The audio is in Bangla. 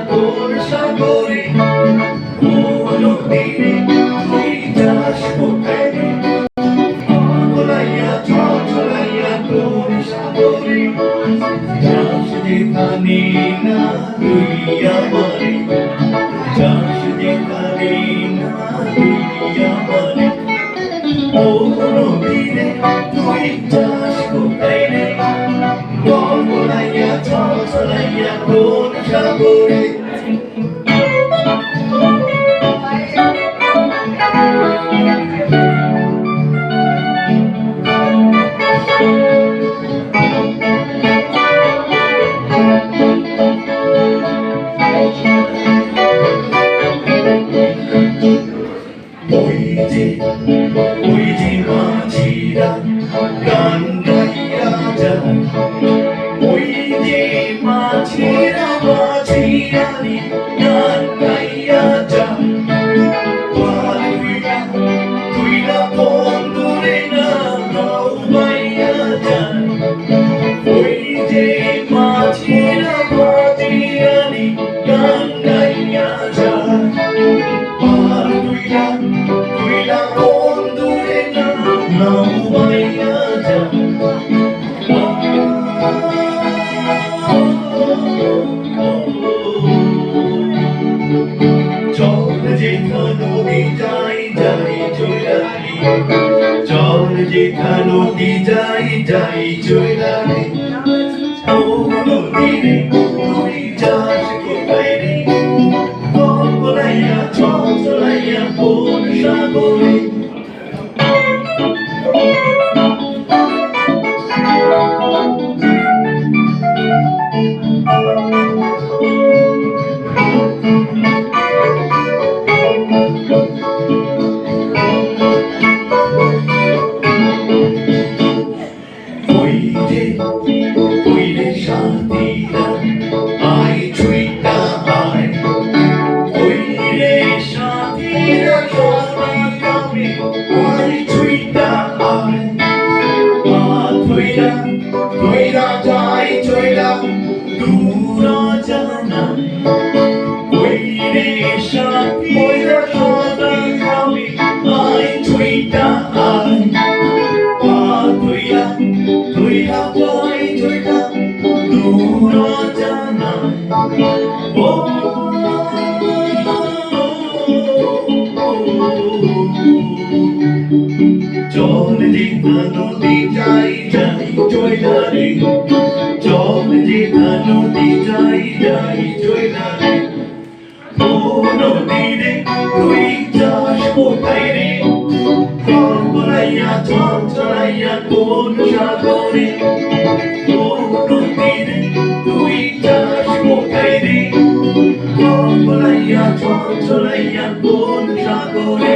সাগর, সাগরে কোনো দিনে তুই যাস কোথায়? ছলাইয়া ছলাইয়া তোর সাগরে, যাস যেখানে না তুই আমারে যাস যেখানে না তুই আমারে কোনো দিনে তুই যাস কোথায় রে? ছলাইয়া ছলাইয়া তোর ওই যে ওই যে মাঝিরা গান গাইয়া যায় আর তুইরা তুইরা বন্ধুরে না গাইয়া যায় চল যেখা নদী যাই যাই চৈরালি ও নদী রে Choiram, Choira Jai Choiram, Dura Janam, Koire Shan, Koira Choiram, Kami, Ai Choita Ai, Pa Tuya, Tuya Jai Choiram, Dura Janam, Oh. Cho nên tình thương tôi đi chạy জয়লারে জল যে নদী যাই যাই জয়লারে। ও নদী রে, তুই যাস কোথায় রে? কলাইয়া চল চলাইয়া কোন সাগরে? ও নদী রে, তুই যাস কোথায় রে? কলাইয়া চল চলাইয়া কোন সাগরে?